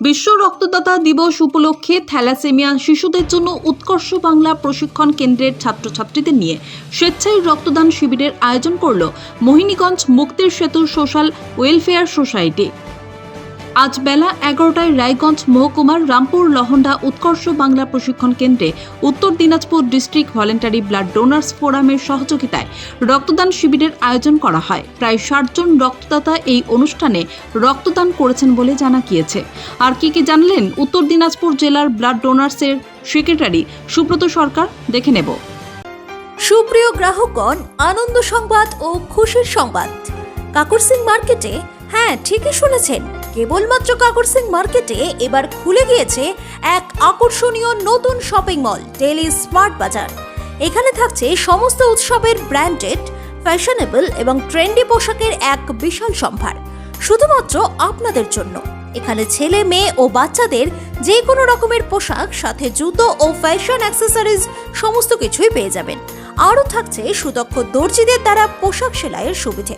বিশ্ব রক্তদাতা দিবস উপলক্ষে থ্যালাসেমিয়া শিশুদের জন্য উৎকর্ষ বাংলা প্রশিক্ষণ কেন্দ্রের ছাত্রছাত্রীদের নিয়ে স্বেচ্ছায় রক্তদান শিবিরের আয়োজন করল মোহিনীগঞ্জ মুক্তির সেতু সোশ্যাল ওয়েলফেয়ার সোসাইটি। আজ বেলা এগারোটায় রায়গঞ্জ মহকুমার রামপুর লহন্ডা উৎকর্ষ বাংলা প্রশিক্ষণ কেন্দ্রে Uttar Dinajpur district voluntary blood donors ফোরামের সহযোগিতায় রক্তদান শিবিরের আয়োজন করা হয়। প্রায় ষাট জন রক্তদাতা এই অনুষ্ঠানে রক্তদান করেছেন বলে জানা গিয়েছে। আর কি কি জানলেন উত্তর দিনাজপুর জেলার ব্লাড ডোনার্সের সেক্রেটারি সুব্রত সরকার, দেখে নেব। সুপ্রিয় গ্রাহকগণ, আনন্দ সংবাদ ও খুশির সংবাদ। কাকুর সিং মার্কেটে হ্যাঁ ঠিকই শুনেছেন। কেবলমাত্র কাকুর সিং মার্কেটে এবার খুলে গিয়েছে এক আকর্ষণীয় নতুন শপিং মল ডেলি স্মার্ট বাজার এখানে থাকছে সমস্ত উৎসবের ব্র্যান্ডেড, ফ্যাশনেবল এবং ট্রেন্ডি পোশাকের এক বিশাল সম্ভার, শুধুমাত্র আপনাদের জন্য। এখানে ছেলে, মেয়ে ও বাচ্চাদের যে কোনো রকমের পোশাক, সাথে জুতো ও ফ্যাশন অ্যাক্সেসরিজ সমস্ত কিছুই পেয়ে যাবেন। আরও থাকছে সুদক্ষ দর্জিদের দ্বারা পোশাক সেলাইয়ের সুবিধে।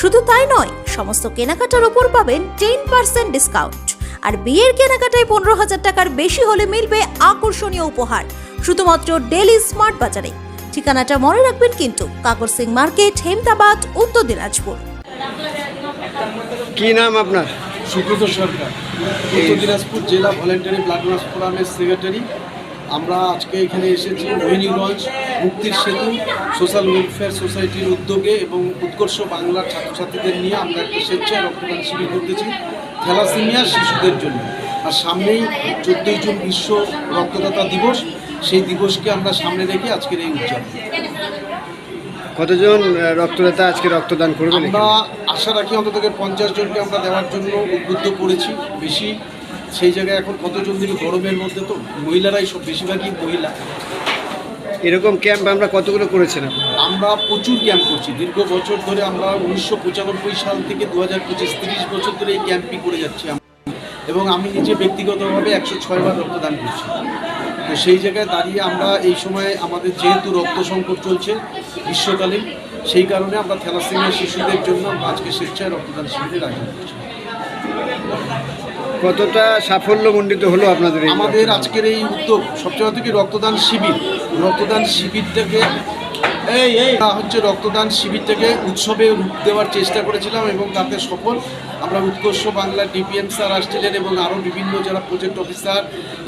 শুধু তাই নয় সমস্ত কেনাকাটার উপর পাবেন টেন পার্সেন্ট ডিসকাউন্ট আর বিয়ের কেনাকাটায় পনেরো হাজার টাকার বেশি হলে মিলবে আকর্ষণীয় উপহার শুধুমাত্র ডেলি স্মার্ট বাজারে ঠিকানাটা মনে রাখবেন কিন্তু কাকর সিং মার্কেট হেমদাবাদ উত্তর দিনাজপুর। কি নাম আপনার? সুব্রত সরকার উত্তর দিনাজপুর জেলা ভলেন্টারি ব্লাড ফোরামের সেক্রেটারি। আমরা আজকে এখানে এসেছি মোহিনীগঞ্জ মুক্তির সেতু সোশ্যাল ওয়েলফেয়ার সোসাইটির উদ্যোগে এবং উৎকর্ষ বাংলার ছাত্রছাত্রীদের নিয়ে আমরা একটা স্বেচ্ছায় রক্তদান শিবির করতেছি থ্যালাসেমিয়া শিশুদের জন্য। আর সামনেই চোদ্দোই জুন বিশ্ব রক্তদাতা দিবস সেই দিবসকে আমরা সামনে রেখে আজকের এই উদযাপন। কতজন রক্তদাতা আজকে রক্তদান করবেন আমরা আশা রাখি অন্তত পঞ্চাশ জনকে আমরা দেওয়ার জন্য উদ্বুদ্ধ করেছি বেশি সেই জায়গায় এখন কতজন দিবে গরমের মধ্যে তো মহিলারাই সব বেশিরভাগই মহিলা এরকম ক্যাম্প আমরা কতগুলো আপনি? আমরা প্রচুর ক্যাম্প করছি দীর্ঘ বছর ধরে আমরা উনিশশো পঁচানব্বই সাল থেকে দু হাজার পঁচিশ তিরিশ বছর ধরে এই ক্যাম্পই করে যাচ্ছি। এবং আমি নিজে ব্যক্তিগতভাবে একশো ছয়বার রক্তদান করছি তো সেই জায়গায় দাঁড়িয়ে আমরা এই সময় আমাদের যেহেতু রক্ত সংকট চলছে গ্রীষ্মকালীন সেই কারণে আমরা থ্যালাসেমিয়া শিশুদের জন্য আজকে স্বেচ্ছায় রক্তদান শিবিরের আয়োজন করছি কতটা সাফল্যমণ্ডিত হলো আপনাদের আমাদের আজকের এই উদ্যোগ সবচেয়ে থেকে রক্তদান শিবির। রক্তদান শিবিরটাকে এই এই। হচ্ছে রক্তদান শিবির থেকে উৎসবে রূপ দেওয়ার চেষ্টা করেছিলাম এবং তাতে সফল। আমরা উৎকর্ষ বাংলা ডিপিএম স্যার আসছিলেন এবং আরও বিভিন্ন যারা প্রজেক্ট অফিসার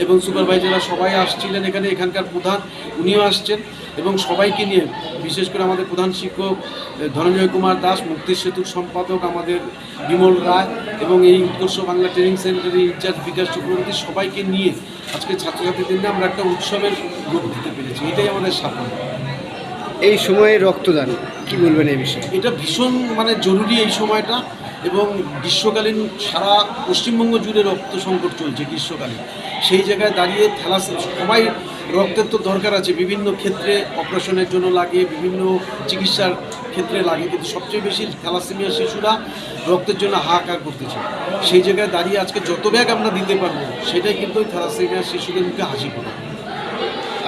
এবং সুপারভাইজাররা সবাই আসছিলেন এখানে। এখানকার প্রধান উনিও আসছেন এবং সবাইকে নিয়ে, বিশেষ করে আমাদের প্রধান শিক্ষক ধনঞ্জয় কুমার দাস মুক্তি সেতুর সম্পাদক আমাদের বিমল রায় এবং এই উৎকর্ষ বাংলা ট্রেনিং সেন্টারের ইনচার্জ বিকাশ চক্রবর্তী সবাইকে নিয়ে আজকে ছাত্রছাত্রীদের নিয়ে আমরা একটা উৎসবের রূপ দিতে পেরেছি। এটাই আমাদের সাফল্য। এই সময়ে রক্তদান, কি বলবেন এই বিষয়ে? এটা ভীষণ মানে জরুরি এই সময়টা এবং গ্রীষ্মকালীন সারা পশ্চিমবঙ্গ জুড়ে রক্ত সংকট চলছে গ্রীষ্মকালীন সেই জায়গায় দাঁড়িয়ে থ্যালাস, সবাই রক্তের তো দরকার আছে, বিভিন্ন ক্ষেত্রে অপারেশনের জন্য লাগে, বিভিন্ন চিকিৎসার ক্ষেত্রে লাগে, কিন্তু সবচেয়ে বেশি থ্যালাসেমিয়া শিশুরা রক্তের জন্য হাহাকার করতেছে। সেই জায়গায় দাঁড়িয়ে আজকে যত ব্যাগ আমরা দিতে পারব, সেটাই কিন্তু থ্যালাসেমিয়া শিশুদের মুখে হাসি ফোটাবে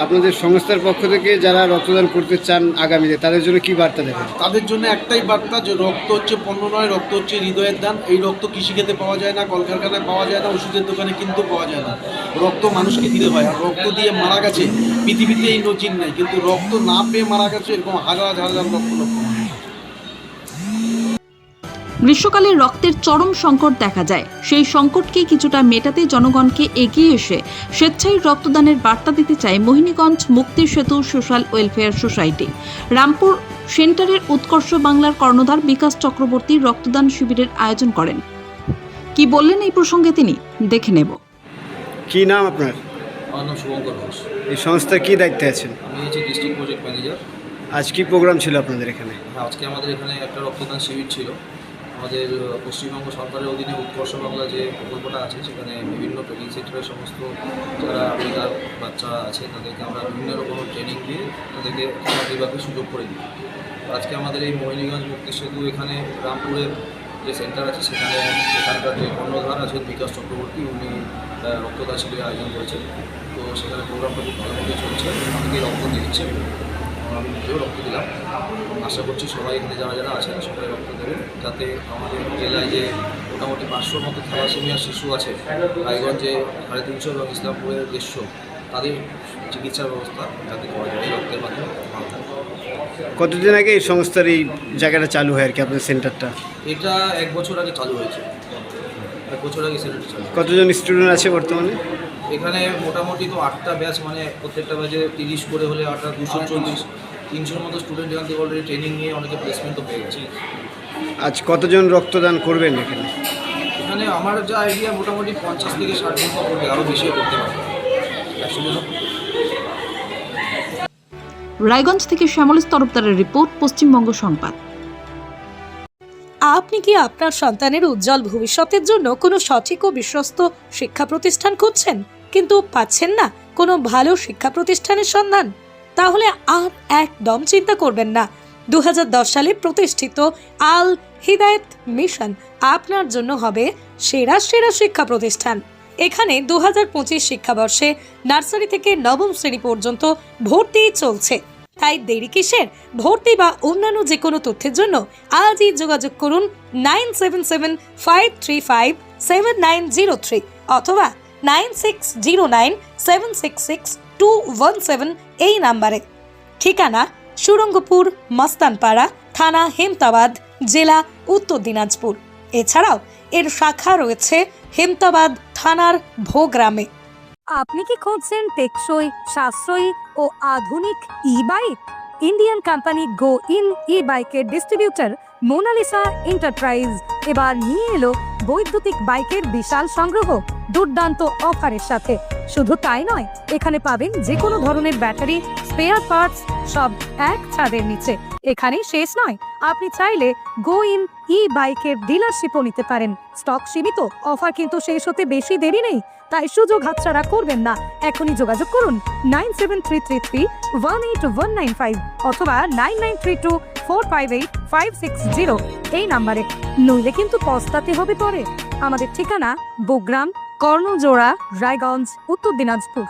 আপনাদের সংস্থার পক্ষ থেকে যারা রক্তদান করতে চান আগামীতে, তাদের জন্য কি বার্তা দেবেন? তাদের জন্য একটাই বার্তা যে রক্ত হচ্ছে পণ্য নয়, রক্ত হচ্ছে হৃদয়ের দান। এই রক্ত কৃষিক্ষেত্রে পাওয়া যায় না, কলকারখানায় পাওয়া যায় না, ওষুধের দোকানে কিন্তু পাওয়া যায় না। রক্ত মানুষকে দিতে হয়, আর রক্ত দিয়ে মারা গেছে, পৃথিবীতে এই নজির নাই। কিন্তু রক্ত না পেয়ে মারা গেছে, এরকম হাজার হাজার লক্ষ লক্ষ। গ্রীষ্মকালে রক্তের চরম সংকট দেখা যায়। সেই সংকটকে কিছুটা মেটাতে জনগণকে এগিয়ে এসে স্বেচ্ছায় রক্তদানের বার্তা দিতে চায় মোহিনীগঞ্জ মুক্তি সেতু সোশ্যাল ওয়েলফেয়ার সোসাইটি। রামপুর সেন্টারের উৎকর্ষ বাংলার কর্ণধার বিকাশ চক্রবর্তী রক্তদান শিবিরের আয়োজন করেন। কি বললেন এই প্রসঙ্গে তিনি? দেখে নেব। কি নাম আপনার? আমার নাম শুভঙ্কর ঘোষ। এই সংস্থার কি দায়িত্বে আছেন? আমি হচ্ছে ডিস্ট্রিক্ট প্রজেক্ট ম্যানেজার। আজ কি প্রোগ্রাম ছিল আপনাদের এখানে? আজকে আমাদের এখানে একটা রক্তদান শিবির ছিল। আমাদের পশ্চিমবঙ্গ সরকারের অধীনে উৎকর্ষ বাংলা যে প্রকল্পটা আছে, সেখানে বিভিন্ন ট্রেনিং সেন্টারের সমস্ত যারা বেকার বাচ্চা আছে, তাদেরকে আমরা বিভিন্ন রকম ট্রেনিং দিয়ে তাদেরকে চাকরিবাকরির সুযোগ করে দিই। আজকে আমাদের এই মোহিনীগঞ্জ মুক্তি সেতু এখানে রামপুরের যে সেন্টার আছে, সেখানে এখানকার যে কর্ণধার আছেন বিকাশ চক্রবর্তী, উনি রক্তদান শিবিরের আয়োজন করেছেন। তো সেখানে প্রোগ্রামটা খুব ভালোভাবে চলছে। অনেকেই রক্ত দিচ্ছে আমি নিজেও রক্ত দিলাম। আশা করছি সবাই এখানে যারা যারা আছেন, সবাই রক্ত যাতে আমাদের জেলায় যে মোটামুটি পাঁচশোর মতো থ্যালাসেমিয়া শিশু আছে রায়গঞ্জে সাড়ে তিনশো এবং ইসলামপুরে দেড়শো তাদের চিকিৎসার ব্যবস্থা যাতে করা যায় রক্তের মাধ্যমে কতদিন আগে এই সংস্থার এই জায়গাটা চালু হয় আর কি আপনার সেন্টারটা? এটা এক বছর আগে চালু হয়েছে। এক বছর আগে সেন্টার চালু কতজন স্টুডেন্ট আছে বর্তমানে? এখানে মোটামুটি তো আটটা ব্যাচ মানে প্রত্যেকটা ব্যাচে তিরিশ করে হলে আটটা দুশো চল্লিশ তিনশোর মতো স্টুডেন্ট এখান থেকে অলরেডি ট্রেনিং নিয়ে অনেকে প্লেসমেন্টও পেয়ে গেছে আজ কতজন রক্তদান করবেন এখানে? এখানে আমার যা আইডিয়া মোটামুটি পঞ্চাশ থেকে ষাট জন করবে আরও বেশিও করতে পারবে। রায়গঞ্জ থেকে শ্যামল তরফদারের রিপোর্ট পশ্চিমবঙ্গ সংবাদ। আপনি কি আপনার সন্তানের উজ্জ্বল ভবিষ্যতের জন্য কোনো সঠিক ও বিশ্বস্ত শিক্ষা প্রতিষ্ঠান খুঁজছেন? কিন্তু পাচ্ছেন না কোনো ভালো শিক্ষা প্রতিষ্ঠানের সন্ধান? তাহলে আর একদম চিন্তা করবেন না। দু হাজার দশ সালে প্রতিষ্ঠিত আল হিদায়ত মিশন আপনার জন্য হবে সেরা সেরা শিক্ষা প্রতিষ্ঠান। এখানে দু হাজার পঁচিশ শিক্ষাবর্ষে নার্সারি থেকে নবম শ্রেণি পর্যন্ত ভর্তি চলছে। তাই দেরি কিসের? ভর্তি বা অন্যান্য যে কোনো তথ্যের জন্য আজই যোগাযোগ করুন nine seven seven five three five seven nine zero three অথবা nine six zero nine seven six six two one seven এই নাম্বারে। ঠিকানা সুরঙ্গপুর, মস্তানপাড়া, থানা হেমতাবাদ, জেলা উত্তর দিনাজপুর। এছাড়াও এর শাখা রয়েছে হেমতাবাদ থানার ভোগ্রামে। আপনি কি খুঁজছেন টেকসই, সাশ্রয়ী ও আধুনিক e bike Indian company go in e বাইকের ডিস্ট্রিবিউটর মোনালিসা এন্টারপ্রাইজ। এবার নিয়ে এলো বৈদ্যুতিক বাইকের বিশাল সংগ্রহ দুর্দান্ত অফারের সাথে। শুধু তাই নয়, এখানে পাবেন যে কোনো ধরনের ব্যাটারি স্পেয়ার পার্টস সব এক ছাদের নিচে। এখানেই শেষ নয়, আপনি চাইলে গো ইন ই বাইকের ডিলারশিপও নিতে পারেন। স্টক সীমিত, অফার কিন্তু শেষ হতে বেশি দেরি নেই, তাই সুযোগ হাতছাড়া করবেন না। এখনই যোগাযোগ করুন nine seven three three three one eight one nine five অথবা nine nine three two four five eight five six zero. এই নাম্বারে। নইলে কিন্তু পস্তাতে হবে পরে। আমাদের ঠিকানা বোগ্রাম কর্ণজোড়া রায়গঞ্জ উত্তর দিনাজপুর।